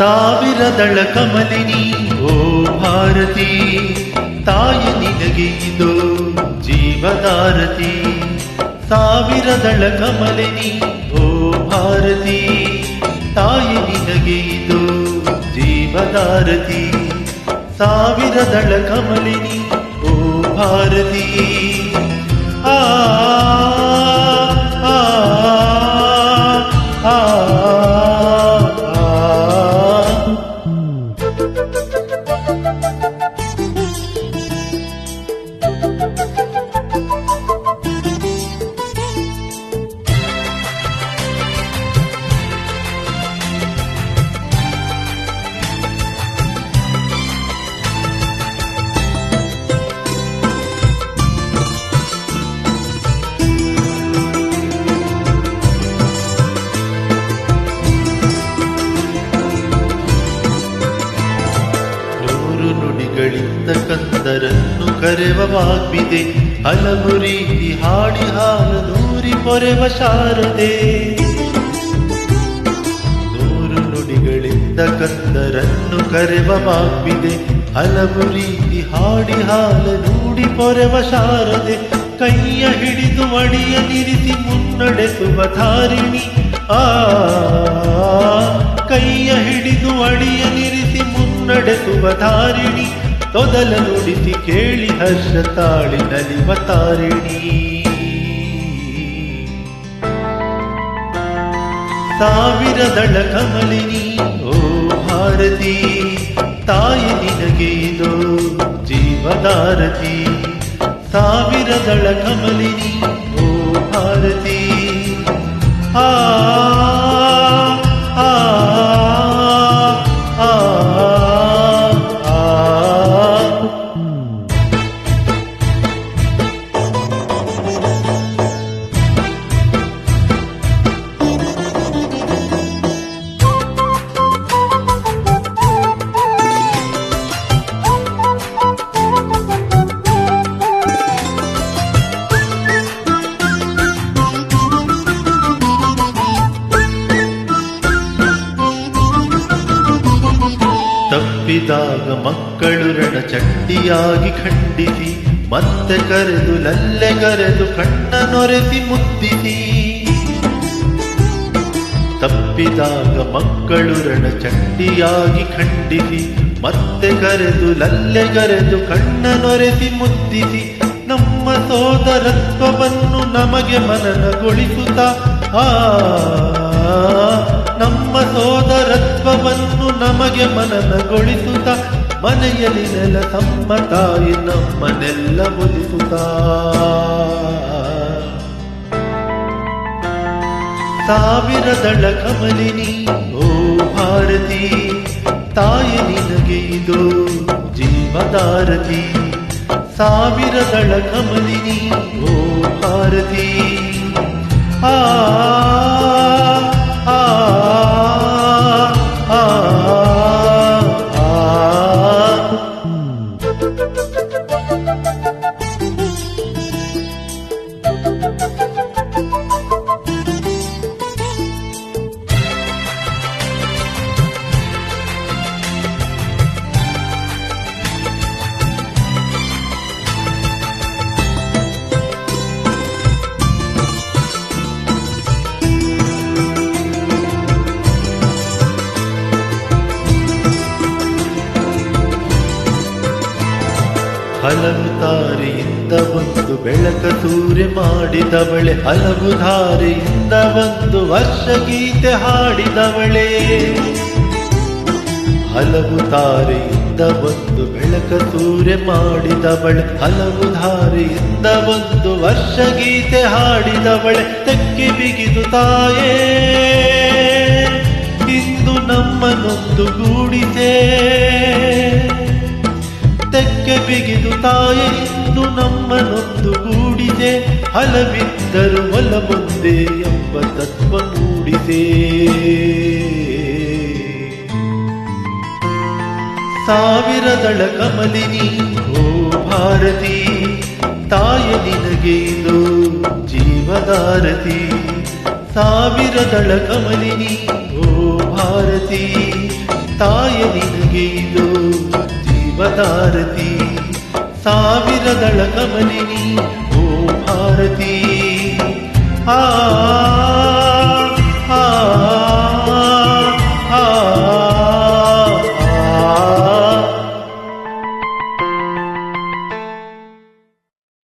ಸಾವಿರದಳ ಕಮಲಿನಿ ಓ ಭಾರತಿ, ತಾಯಿ ನಿನಗೆ ಇದು ಜೀವದಾರತಿ. ಸಾವಿರದಳ ಕಮಲಿನಿ ಓ ಭಾರತಿ, ತಾಯಿ ನಿನಗೆ ಇದು ಜೀವದಾರತಿ. ಸಾವಿರದಳ ಕಮಲಿನಿ ಓ ಭಾರತಿ. ಆ ವಾಗ್ವಿದೆ ಹಲವು ರೀತಿ ಹಾಡಿ ಹಾಲು ನೂರಿ ಪೊರೆವ ಶಾರದೆ. ನೂರು ನುಡಿಗಳಿಂದ ಕಂದರನ್ನು ಕರೆವ ವಾಗ್ವಿದೆ ಹಲವು ರೀತಿ ಹಾಡಿ ಹಾಲು ದೂಡಿ ಪೊರೆವ ಶಾರದೆ. ಕೈಯ ಹಿಡಿದು ಅಡಿಯ ನಿರಿಸಿ ಮುನ್ನಡೆಸುವ ಧಾರಿಣಿ. ಆ, ಕೈಯ ಹಿಡಿದು ಅಡಿಯ ನಿರಿಸಿ ಮುನ್ನಡೆಸುವ ಧಾರಿಣಿ. ತೊದಲ ನುಡಿಸಿ ಕೇಳಿ ಹರ್ಷ ತಾಳಿ ನಲಿವ ತಾರಿಣಿ ಸಾವಿರದಳ ಕಮಲಿನಿ, ಓ ಭಾರತಿ, ತಾಯಿ ನಿನಗೆ ಇದು ಜೀವದಾರತಿ. ಸಾವಿರದಳ ಕಮಲಿನಿ, ಓ ಭಾರತಿ, ಆ ತಪ್ಪಿದಾಗ ಮಕ್ಕಳು ರಣ ಚಟ್ಟಿಯಾಗಿ ಖಂಡಿಸಿ, ಮತ್ತೆ ಕರೆದು ಲಲ್ಲೆ ಕರೆದು ಕಣ್ಣ ನೊರೆಸಿ ಮುದ್ದಿಸಿ. ತಪ್ಪಿದಾಗ ಮಕ್ಕಳು ಚಟ್ಟಿಯಾಗಿ ಖಂಡಿಸಿ, ಮತ್ತೆ ಕರೆದು ಲಲ್ಲೆ ಕರೆದು ಕಣ್ಣ ನೊರೆಸಿ ಮುದ್ದಿಸಿ. ನಮ್ಮ ಸೋದರತ್ವವನ್ನು ನಮಗೆ ಮನನಗೊಳಿಸುತ್ತಾ, ಆ ನಮ್ಮ ಸೋದರತ್ವವನ್ನು ನಮಗೆ ಮನನಗೊಳಿಸುತ್ತ, ಮನೆಯಲ್ಲಿ ನೆಲ ತಮ್ಮ ತಾಯಿ ನಮ್ಮನೆಲ್ಲ ಸಾವಿರ ದಳ ಕಮಲಿನಿ ಓ ಭಾರತಿ, ತಾಯಿ ನಿನಗೆ ಇದು ಜೀವದಾರತಿ. ಸಾವಿರದಳ ಕಮಲಿನಿ ಓ ಭಾರತಿ, ಆ ಹಲವು ತಾರೆಯಿಂದ ಬಂದು ಬೆಳಕ ಸೂರ್ಯ ಮಾಡಿದವಳೆ. ಹಲವು ಧಾರೆಯಿಂದ ಬಂದು ವರ್ಷ ಗೀತೆ ಹಾಡಿದವಳೆ. ಹಲವು ತಾರೆಯಿಂದ ಬಂದು ಬೆಳಕ ಸೂರ್ಯ ಮಾಡಿದವಳೆ. ಹಲವು ಧಾರೆಯಿಂದ ಬಂದು ವರ್ಷ ಗೀತೆ ಹಾಡಿದವಳೆ. ತೆಕ್ಕಿ ಬಿಗಿದು ತಾಯೇ, ಇಂದು ನಮ್ಮನೊಂದು ಗೂಡಿಸೇ. ಹಲವಿದ್ದರು ಒಲ ಮುಂದೆ ಎಂಬ ತತ್ವ ಮೂಡಿದೆ ಸಾವಿರದಳ ಕಮಲಿನಿ, ಓ ಭಾರತಿ, ತಾಯ ನಿನಗೆ ಇದು ಜೀವದಾರತಿ. ಸಾವಿರದಳ ಕಮಲಿನಿ, ಓ ಭಾರತಿ, ತಾಯ ನಿನಗೆ ಇದು ಜೀವದಾರತಿ. ಸಾವಿರದಳ ಕಮಲಿನಿ आरती आ